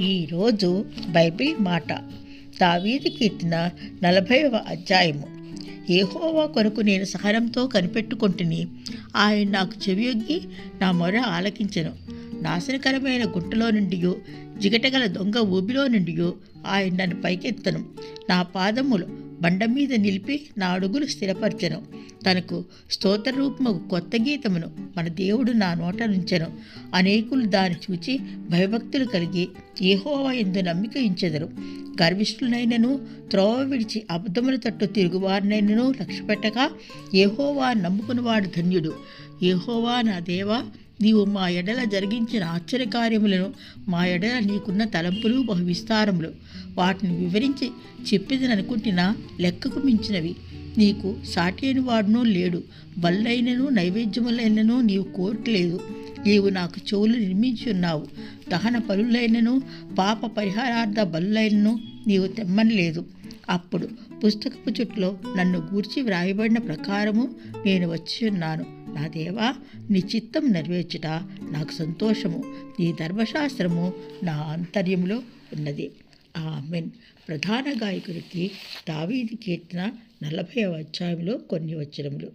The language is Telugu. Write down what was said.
ఈరోజు బైబిల్ మాట. దావీది కీర్తన నలభైవ అధ్యాయము. ఏహోవా కొరకు నేను సహనంతో కనిపెట్టుకుంటుని. ఆయన నాకు చెవియొగ్గి నా మొర ఆలకించను. నాశనకరమైన గుట్టలో నుండి జిగటగల దొంగ ఊబిలో నుండి ఆయన నన్ను పైకెత్తను. నా పాదములు బండ మీద నిలిపి నా అడుగులు స్థిరపరచను. తనకు స్తోత్ర రూపము కొత్త గీతమును మన దేవుడు నా నోట నుంచెను. అనేకులు దాన్ని చూచి భయభక్తులు కలిగి ఏహోవా ఎందు నమ్మిక ఇచ్చెదరు గర్విష్ఠులైనను త్రోవ విడిచి అబద్ధముల తట్టు తిరుగువారినైనను లక్ష్యపెట్టగా ఏహోవా నమ్ముకున్నవాడు ధన్యుడు. ఏహోవా నా దేవా నీవు మా ఎడల జరిగించిన ఆశ్చర్యకార్యములను మా ఎడల నీకున్న తలంపులు బహు విస్తారములు వాటిని వివరించి చెప్పేదననుకుంటున్నా లెక్కకు మించినవి. నీకు సాటి అయిన వాడునూ లేడు. బల్లైనను నైవేద్యములైనను నీవు కోరట్లేదు. నీవు నాకు చెవులు నిర్మించి ఉన్నావు. దహన పరులైనను పాప పరిహారార్థ బలులైనను నీవు తెమ్మనలేదు. అప్పుడు పుస్తకపు చుట్టులో నన్ను గూర్చి వ్రాయబడిన ప్రకారము నేను వచ్చి ఉన్నాను. నా దేవా నీ చిత్తం నెరవేర్చుట నాకు సంతోషము. నీ ధర్మశాస్త్రము నా ఆంతర్యంలో ఉన్నది. ఆమెన్. ప్రధాన గాయకుడికి దావీది కీర్తన నలభై అధ్యాయంలో కొన్ని వచనములు.